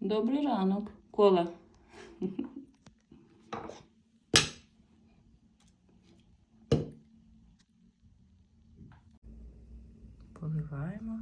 Добрий ранок, кола. Поливаємо.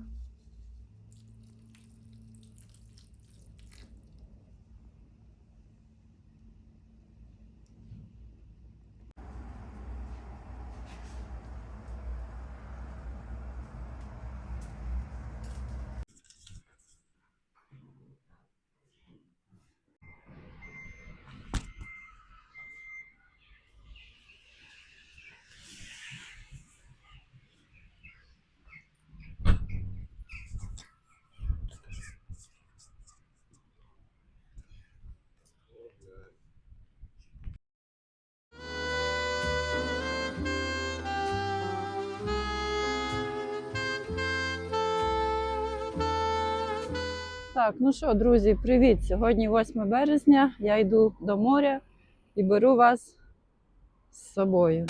Так, ну що, друзі, привіт! Сьогодні 8 березня. Я йду до моря і беру вас з собою.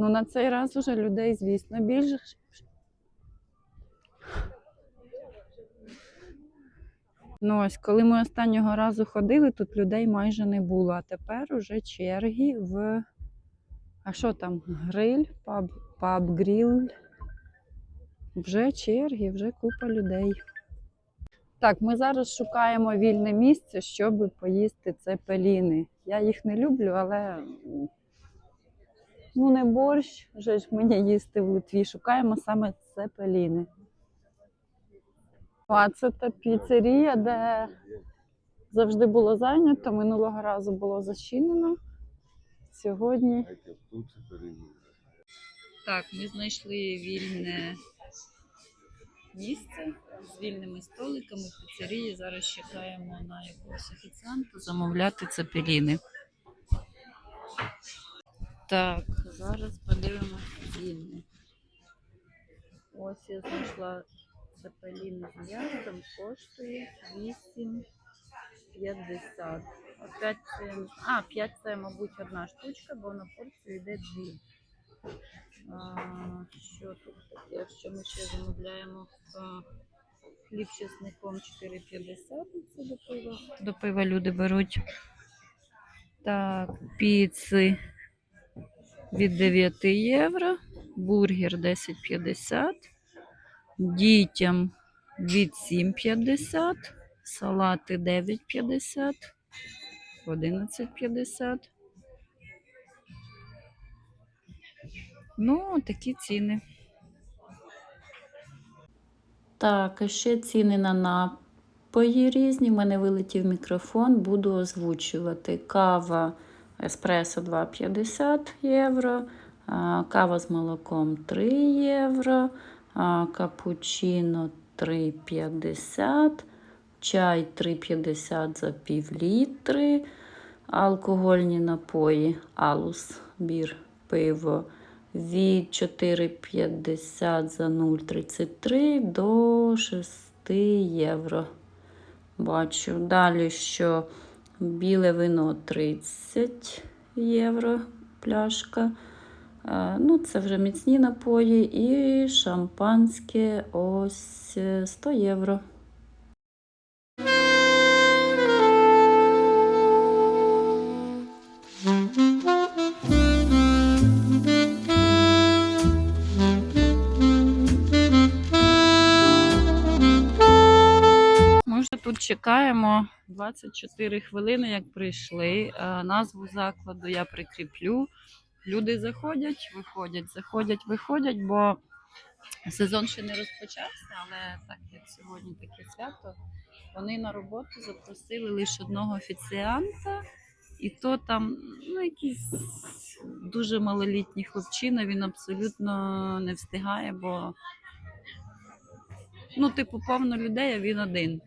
Ну, на цей раз уже людей, звісно, більше. Ну, ось, коли ми останнього разу ходили, тут людей майже не було. А тепер уже черги в. А що там? Гриль, паб, паб, гриль. Вже черги, вже купа людей. Так, ми зараз шукаємо вільне місце, щоб поїсти цепеліни. Я їх не люблю, але Ну, не борщ, вже ж мені їсти в Литві. Шукаємо саме цепеліни. А це та піцерія, де завжди було зайнято. Минулого разу було зачинено. Сьогодні. Так, ми знайшли вільне місце з вільними столиками в піцерії. Зараз чекаємо на якогось офіціанта замовляти цепеліни. Так, зараз подивимося ціни. Ось я знайшла цепелін з м'ясом, коштує 8,50. Опять це, а, 5 це, мабуть, одна штучка, бо на порцію йде дві. А, що тут таке? Що ми ще замовляємо? А, хліб з чесником 4,50. Це до пива. До пива люди беруть. Так, піци від 9 євро, бургер 10,50, дітям від 7,50, салати 9,50, 11,50. Ну, такі ціни. Так, а ще ціни на напої різні. У мене вилетів мікрофон, буду озвучувати. Кава еспресо 2,50 євро, кава з молоком 3 євро, капучино 3,50, чай 3,50 за пів літри, алкогольні напої, алус, бір, пиво від 4,50 за 0,33 до 6 євро. Бачу. Далі, що біле вино 30 євро пляшка. Ну, це вже міцні напої. І шампанське ось е, 100 євро. Чекаємо 24 хвилини, як прийшли. Е, Назву закладу я прикріплю. Люди заходять, виходять, заходять, виходять, бо сезон ще не розпочався, але так як сьогодні таке свято, Вони на роботу запросили лише одного офіціанта, і то там ну, якийсь дуже малолітній хлопчина, він абсолютно не встигає, бо ну, типу, повно людей, а він один.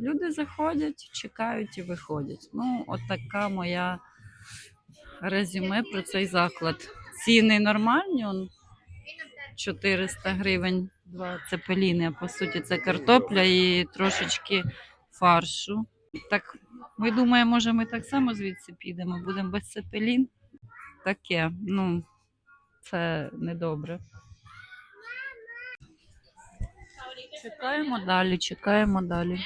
Люди заходять, чекають і виходять. Ну, от така моя резюме про цей заклад. Ціни нормальні, он 400 гривень, два цепеліни, а по суті, це картопля і трошечки фаршу. Так, ми думаємо, може, ми так само звідси підемо, будемо без цепелін. Таке, ну, це недобре. Чекаємо далі, чекаємо далі.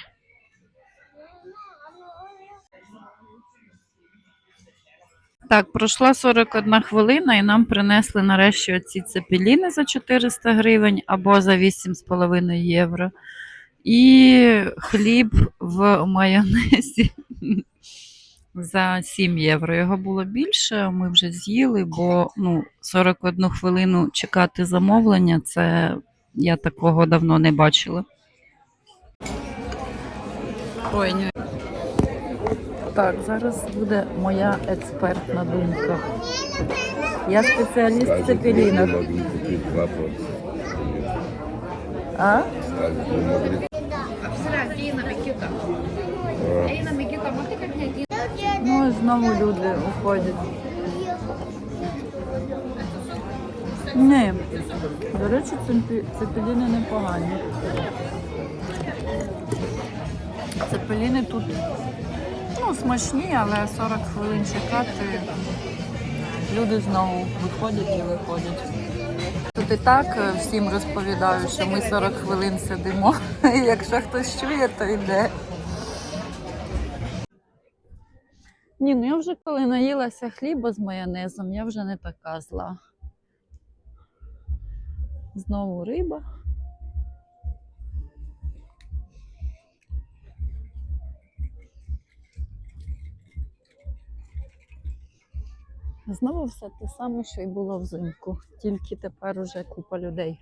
Так, пройшла 41 хвилина, і нам принесли нарешті оці цепеліни за 400 гривень або за 8,5 євро. І хліб в майонезі за 7 євро. Його було більше, ми вже з'їли, бо ну, 41 хвилину чекати замовлення це я такого давно не бачила. Ой, ні. Так, зараз буде моя експертна думка. Я спеціаліст в цепелінах. А? Ну, і знову люди уходять. Ні, до речі, цепеліни непогані. Цепеліни тут ну, смачні, але 40 хвилин чекати. Люди знову виходять і виходять. Тут і так е, всім розповідаю, що ми 40 хвилин сидимо. І якщо хтось чує, то йде. Ні, ну я вже коли наїлася хліба з майонезом, я вже не така зла. Знову риба. Знову все те саме, що й було взимку, тільки тепер уже купа людей.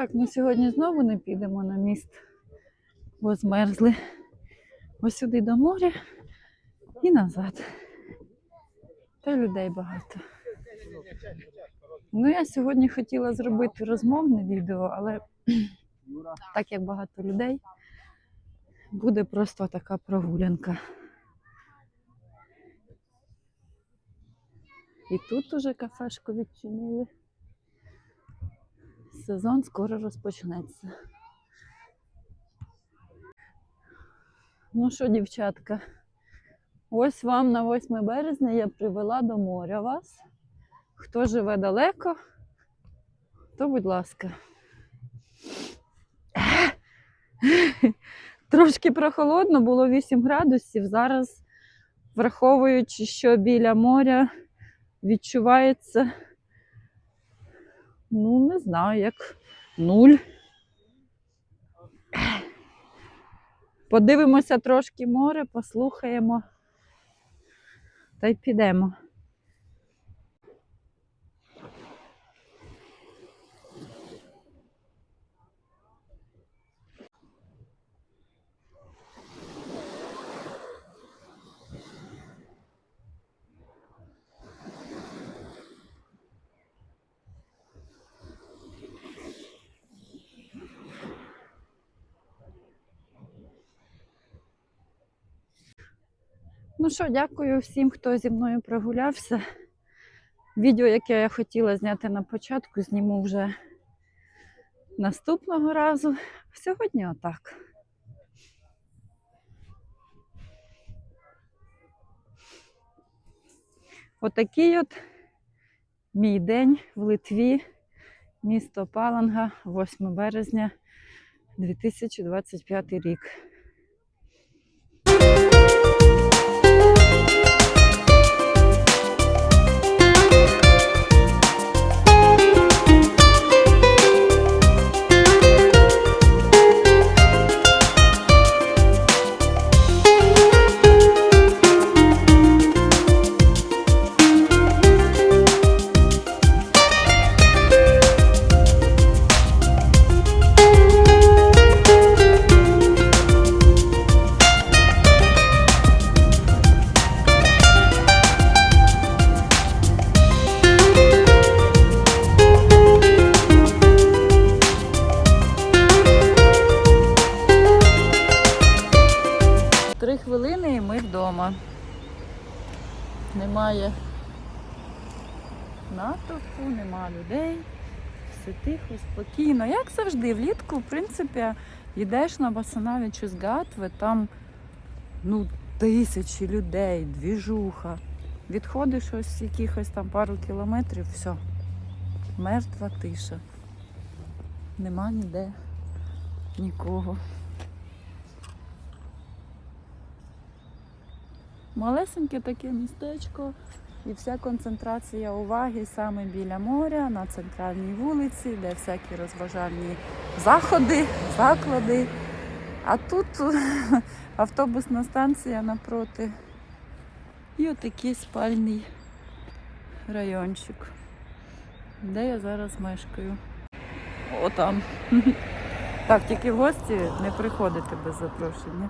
Так, ми сьогодні знову не підемо на міст, бо змерзли. Ось сюди до моря і назад. Та людей багато. Ну, я сьогодні хотіла зробити розмовне відео, але так як багато людей, буде просто така прогулянка. І тут уже кафешку відчинили. Сезон скоро розпочнеться. Ну що, дівчатка, ось вам на 8 березня я привела до моря вас. Хто живе далеко, то будь ласка. Трошки прохолодно, було 8 градусів. Зараз, враховуючи, що біля моря відчувається, ну, не знаю, як нуль. Подивимося трошки море, послухаємо. та й підемо. Ну що, дякую всім, хто зі мною прогулявся. Відео, яке я хотіла зняти на початку, зніму вже наступного разу. Сьогодні отак. Отакий от мій день в Литві, місто Паланга, 8 березня 2025 рік. Немає натовпу, нема людей. Все тихо, спокійно. Як завжди, влітку, в принципі, йдеш на Басанавічу з Гатви, там ну, тисячі людей, двіжуха. Відходиш ось якихось там пару кілометрів, все. Мертва тиша. Нема ніде нікого. Малесеньке таке містечко, і вся концентрація уваги саме біля моря, на центральній вулиці, де всякі розважальні заходи, заклади. А тут автобусна станція напроти. І отакий спальний райончик, де я зараз мешкаю. О, там. Так, тільки в гості не приходити без запрошення.